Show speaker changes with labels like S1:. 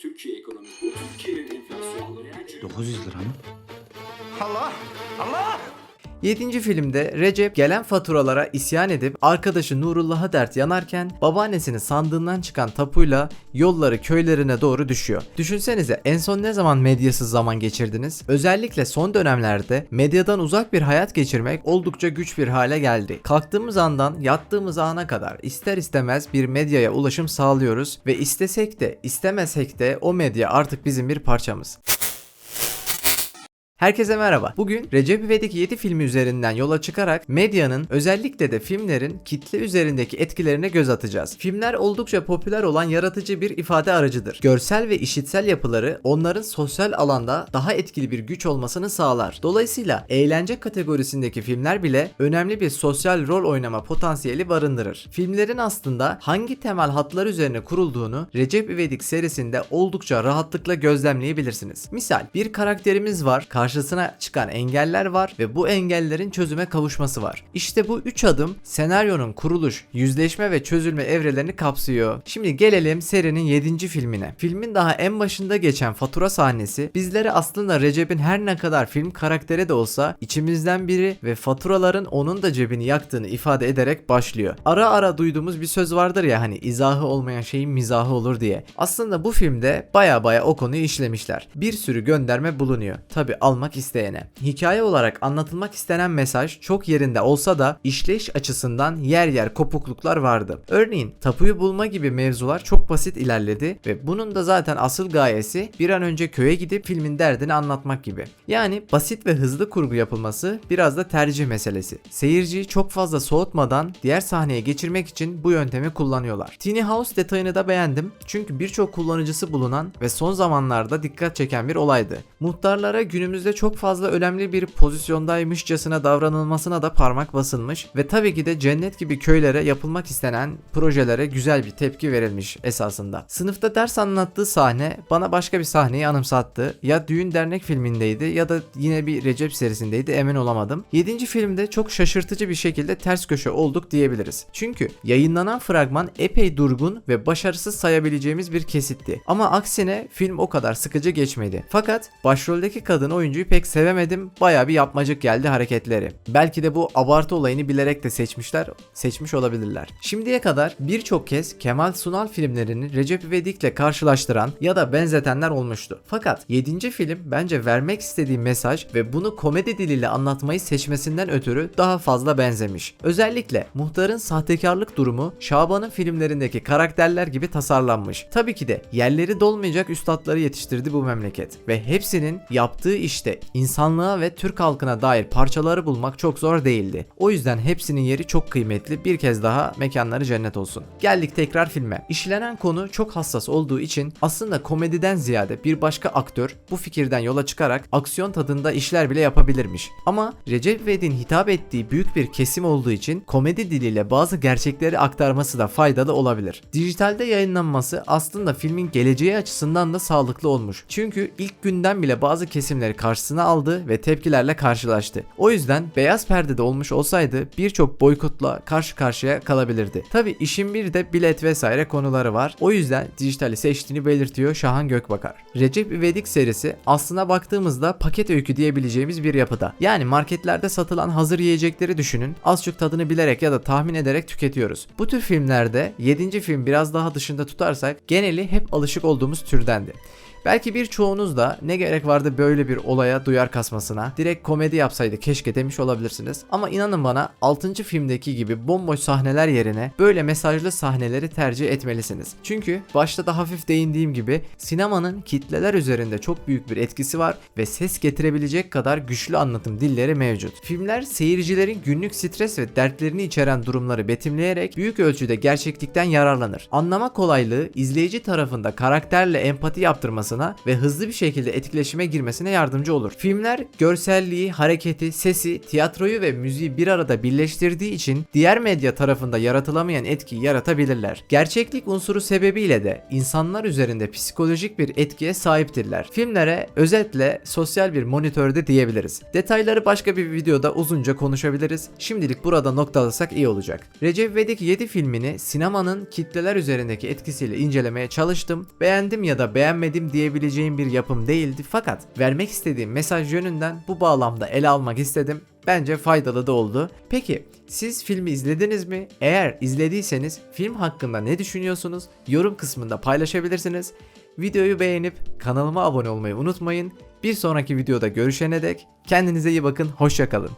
S1: Türkiye ekonomisi, Türkiye'nin enflasyonları yani
S2: 900 lira mı?
S3: Allah! Allah!
S4: 7. filmde Recep gelen faturalara isyan edip arkadaşı Nurullah'a dert yanarken babaannesinin sandığından çıkan tapuyla yolları köylerine doğru düşüyor. Düşünsenize en son ne zaman medyasız zaman geçirdiniz? Özellikle son dönemlerde medyadan uzak bir hayat geçirmek oldukça güç bir hale geldi. Kalktığımız andan yattığımız ana kadar ister istemez bir medyaya ulaşım sağlıyoruz ve istesek de istemesek de o medya artık bizim bir parçamız. Herkese merhaba. Bugün Recep İvedik 7 filmi üzerinden yola çıkarak medyanın özellikle de filmlerin kitle üzerindeki etkilerine göz atacağız. Filmler oldukça popüler olan yaratıcı bir ifade aracıdır. Görsel ve işitsel yapıları onların sosyal alanda daha etkili bir güç olmasını sağlar. Dolayısıyla eğlence kategorisindeki filmler bile önemli bir sosyal rol oynama potansiyeli barındırır. Filmlerin aslında hangi temel hatlar üzerine kurulduğunu Recep İvedik serisinde oldukça rahatlıkla gözlemleyebilirsiniz. Misal bir karakterimiz var, karşısına çıkan engeller var ve bu engellerin çözüme kavuşması var. İşte bu 3 adım senaryonun kuruluş, yüzleşme ve çözülme evrelerini kapsıyor. Şimdi gelelim serinin 7. filmine. Filmin daha en başında geçen fatura sahnesi bizlere aslında Recep'in her ne kadar film karakteri de olsa içimizden biri ve faturaların onun da cebini yaktığını ifade ederek başlıyor. Ara ara duyduğumuz bir söz vardır ya hani izahı olmayan şeyin mizahı olur diye. Aslında bu filmde baya baya o konuyu işlemişler. Bir sürü gönderme bulunuyor. Tabi almak isteyene. Hikaye olarak anlatılmak istenen mesaj çok yerinde olsa da işleyiş açısından yer yer kopukluklar vardı. Örneğin tapuyu bulma gibi mevzular çok basit ilerledi ve bunun da zaten asıl gayesi bir an önce köye gidip filmin derdini anlatmak gibi. Yani basit ve hızlı kurgu yapılması biraz da tercih meselesi. Seyirciyi çok fazla soğutmadan diğer sahneye geçirmek için bu yöntemi kullanıyorlar. Tiny House detayını da beğendim çünkü birçok kullanıcısı bulunan ve son zamanlarda dikkat çeken bir olaydı. Muhtarlara günümüzde çok fazla önemli bir pozisyondaymışçasına davranılmasına da parmak basılmış ve tabii ki de cennet gibi köylere yapılmak istenen projelere güzel bir tepki verilmiş esasında. Sınıfta ders anlattığı sahne bana başka bir sahneyi anımsattı. Ya düğün dernek filmindeydi ya da yine bir Recep serisindeydi emin olamadım. 7. filmde çok şaşırtıcı bir şekilde ters köşe olduk diyebiliriz. Çünkü yayınlanan fragman epey durgun ve başarısız sayabileceğimiz bir kesitti. Ama aksine film o kadar sıkıcı geçmedi. Fakat başroldeki kadın oyuncuyu pek sevemedim. Baya bir yapmacık geldi hareketleri. Belki de bu abartı olayını bilerek de seçmişler, seçmiş olabilirler. Şimdiye kadar birçok kez Kemal Sunal filmlerini Recep İvedik'le karşılaştıran ya da benzetenler olmuştu. Fakat 7. film bence vermek istediği mesaj ve bunu komedi diliyle anlatmayı seçmesinden ötürü daha fazla benzemiş. Özellikle muhtarın sahtekarlık durumu Şaban'ın filmlerindeki karakterler gibi tasarlanmış. Tabii ki de yerleri dolmayacak üstadları yetiştirdi bu memleket ve hepsinin yaptığı işte insanlığa ve Türk halkına dair parçaları bulmak çok zor değildi. O yüzden hepsinin yeri çok kıymetli. Bir kez daha mekanları cennet olsun. Geldik tekrar filme. İşlenen konu çok hassas olduğu için aslında komediden ziyade bir başka aktör bu fikirden yola çıkarak aksiyon tadında işler bile yapabilirmiş. Ama Recep İvedik'in hitap ettiği büyük bir kesim olduğu için komedi diliyle bazı gerçekleri aktarması da faydalı olabilir. Dijitalde yayınlanması aslında filmin geleceği açısından da sağlıklı olmuş. Çünkü ilk günden bile bazı kesimleri karşısına aldı ve tepkilerle karşılaştı. O yüzden beyaz perdede olmuş olsaydı birçok boykotla karşı karşıya kalabilirdi. Tabi işin bir de bilet vesaire konuları var. O yüzden dijitali seçtiğini belirtiyor Şahan Gökbakar. Recep İvedik serisi aslına baktığımızda paket öykü diyebileceğimiz bir yapıda. Yani marketlerde satılan hazır yiyecekleri düşünün. Az çok tadını bilerek ya da tahmin ederek tüketiyoruz. Bu tür filmlerde 7. film biraz daha dışında tutarsak geneli hep alışık olduğumuz türdendi. Belki birçoğunuz da ne gerek vardı böyle bir olaya duyar kasmasına, direkt komedi yapsaydı keşke demiş olabilirsiniz. Ama inanın bana 6. filmdeki gibi bomboş sahneler yerine böyle mesajlı sahneleri tercih etmelisiniz. Çünkü başta da hafif değindiğim gibi sinemanın kitleler üzerinde çok büyük bir etkisi var ve ses getirebilecek kadar güçlü anlatım dilleri mevcut. Filmler seyircilerin günlük stres ve dertlerini içeren durumları betimleyerek büyük ölçüde gerçeklikten yararlanır. Anlama kolaylığı izleyici tarafında karakterle empati yaptırması olmasına ve hızlı bir şekilde etkileşime girmesine yardımcı olur. Filmler görselliği, hareketi, sesi, tiyatroyu ve müziği bir arada birleştirdiği için diğer medya tarafında yaratılamayan etkiyi yaratabilirler. Gerçeklik unsuru sebebiyle de insanlar üzerinde psikolojik bir etkiye sahiptirler. Filmlere özetle sosyal bir monitörde diyebiliriz. Detayları başka bir videoda uzunca konuşabiliriz. Şimdilik burada noktalasak iyi olacak. Recep İvedik 7 filmini sinemanın kitleler üzerindeki etkisiyle incelemeye çalıştım. Beğendim ya da beğenmedim diyebileceğim bir yapım değildi fakat vermek istediğim mesaj yönünden bu bağlamda ele almak istedim. Bence faydalı da oldu. Peki siz filmi izlediniz mi? Eğer izlediyseniz film hakkında ne düşünüyorsunuz? Yorum kısmında paylaşabilirsiniz. Videoyu beğenip kanalıma abone olmayı unutmayın. Bir sonraki videoda görüşene dek kendinize iyi bakın. Hoşçakalın.